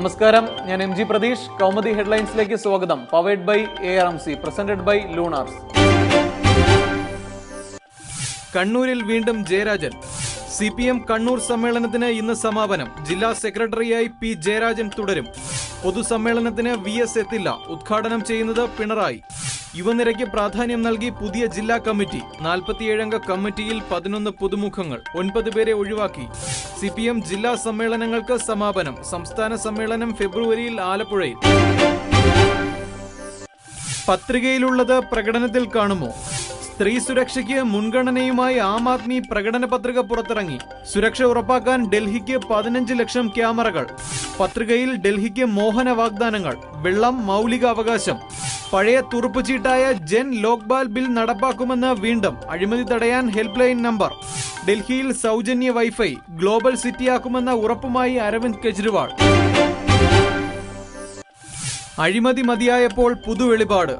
നമസ്കാരം. ഞാൻ M G Pratheesh. Kaumudi ഹെഡ്ലൈൻസിലേക്ക് സ്വാഗതം. Powered by A R M C presented by Lunars. കണ്ണൂരിൽ വീണ്ടും Jayarajan. C P M Kannur സമ്മേളനത്തിന് ഇന്ന് സമാപനം. ജില്ലാ സെക്രട്ടറിയായി പി ജയരാജൻ തുടരും. പൊതുസമ്മേളനത്തിന് വി എസ് എത്തില്ല. ഉദ്ഘാടനം ചെയ്യുന്നത് പിണറായി. യുവനിരയ്ക്ക് പ്രാധാന്യം നൽകി പുതിയ ജില്ലാ കമ്മിറ്റി. നാൽപ്പത്തിയേഴംഗ കമ്മിറ്റിയിൽ പതിനൊന്ന് പുതുമുഖങ്ങൾ. ഒൻപത് പേരെ ഒഴിവാക്കി. സി പി എം ജില്ലാ സമ്മേളനങ്ങൾക്ക് സമാപനം. സംസ്ഥാന സമ്മേളനം ഫെബ്രുവരിയിൽ ആലപ്പുഴയിൽ. പത്രികയിലുള്ളത് പ്രകടനത്തിൽ കാണുമോ? സ്ത്രീ സുരക്ഷയ്ക്ക് മുൻഗണനയുമായി ആം ആദ്മി പ്രകടന പത്രിക പുറത്തിറങ്ങി. സുരക്ഷ ഉറപ്പാക്കാൻ ഡൽഹിക്ക് പതിനഞ്ച് ലക്ഷം ക്യാമറകൾ. പത്രികയിൽ ഡൽഹിക്ക് മോഹന വാഗ്ദാനങ്ങൾ. വെള്ളം മൗലിക അവകാശം പഴയ തുറുപ്പുചീട്ടായ ജൻ ലോക്പാൽ ബിൽ നടപ്പാക്കുമെന്ന് വീണ്ടും അഴിമതി തടയാൻ ഹെൽപ്പ് ലൈൻ നമ്പർ. ഡൽഹിയിൽ സൗജന്യ വൈഫൈ ഗ്ലോബൽ സിറ്റിയാക്കുമെന്ന ഉറപ്പുമായി അരവിന്ദ് കെജ്രിവാൾ. അഴിമതി മതിയായപ്പോൾ പുതുവെളിപാട്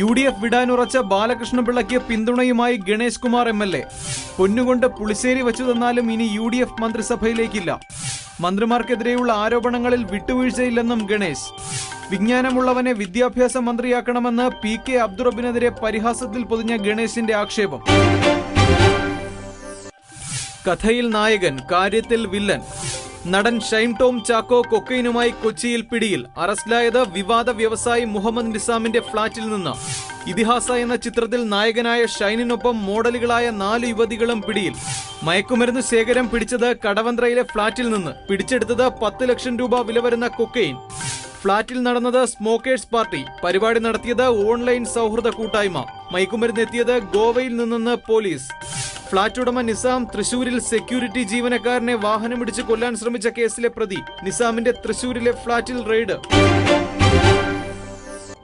യു ഡി എഫ് വിടാനുറച്ച ബാലകൃഷ്ണപിള്ളയ്ക്ക് പിന്തുണയുമായി Ganesh Kumar M L A. പൊന്നുകൊണ്ട് പുളിശ്ശേരി വെച്ചു തന്നാലും ഇനി യു ഡി എഫ് മന്ത്രിസഭയിലേക്കില്ല. മന്ത്രിമാർക്കെതിരെയുള്ള ആരോപണങ്ങളിൽ വിട്ടുവീഴ്ചയില്ലെന്നും ഗണേശ് വിജ്ഞാനമുള്ളവനെ വിദ്യാഭ്യാസ മന്ത്രിയാക്കണമെന്ന് പി കെ അബ്ദുറബിനെതിരെ പരിഹാസത്തിൽ പൊതിഞ്ഞ ഗണേശിന്റെ ആക്ഷേപം. കഥയിൽ നായകൻ കാര്യത്തിൽ വില്ലൻ. നടൻ ഷൈം ടോം ചാക്കോ കൊക്കൈനുമായി കൊച്ചിയിൽ പിടിയിൽ അറസ്റ്റിലായത് വിവാദ വ്യവസായി മുഹമ്മദ് നിസാമിന്റെ ഫ്ളാറ്റിൽ നിന്ന്. ഇതിഹാസ എന്ന ചിത്രത്തിൽ നായകനായ ഷൈനിനൊപ്പം മോഡലുകളായ നാല് യുവതികളും പിടിയിൽ. മയക്കുമരുന്ന് ശേഖരം പിടിച്ചത് കടവന്ത്രയിലെ ഫ്ളാറ്റിൽ നിന്ന്. പിടിച്ചെടുത്തത് പത്ത് ലക്ഷം രൂപ വില വരുന്ന കൊക്കൈൻ. ഫ്ളാറ്റിൽ നടന്നത് സ്മോക്കേഴ്സ് പാർട്ടി. പരിപാടി നടത്തിയത് ഓൺലൈൻ സൗഹൃദ കൂട്ടായ്മ. മയക്കുമരുന്ന് എത്തിയത് ഗോവയിൽ നിന്നെന്ന് പോലീസ്. ഫ്ളാറ്റ് ഉടമ നിസാം തൃശൂരിൽ സെക്യൂരിറ്റി ജീവനക്കാരനെ വാഹനമിടിച്ച് കൊല്ലാൻ ശ്രമിച്ച കേസിലെ പ്രതി നിസാമിന്റെ തൃശൂരിലെ ഫ്ളാറ്റിൽ raid.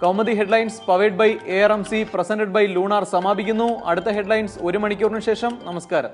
Kaumudi headlines powered by A R M C presented by Lunar സമാപിക്കുന്നു. അടുത്ത ഹെഡ്ലൈൻസ് ഒരു മണിക്കൂറിന് ശേഷം. നമസ്കാരം.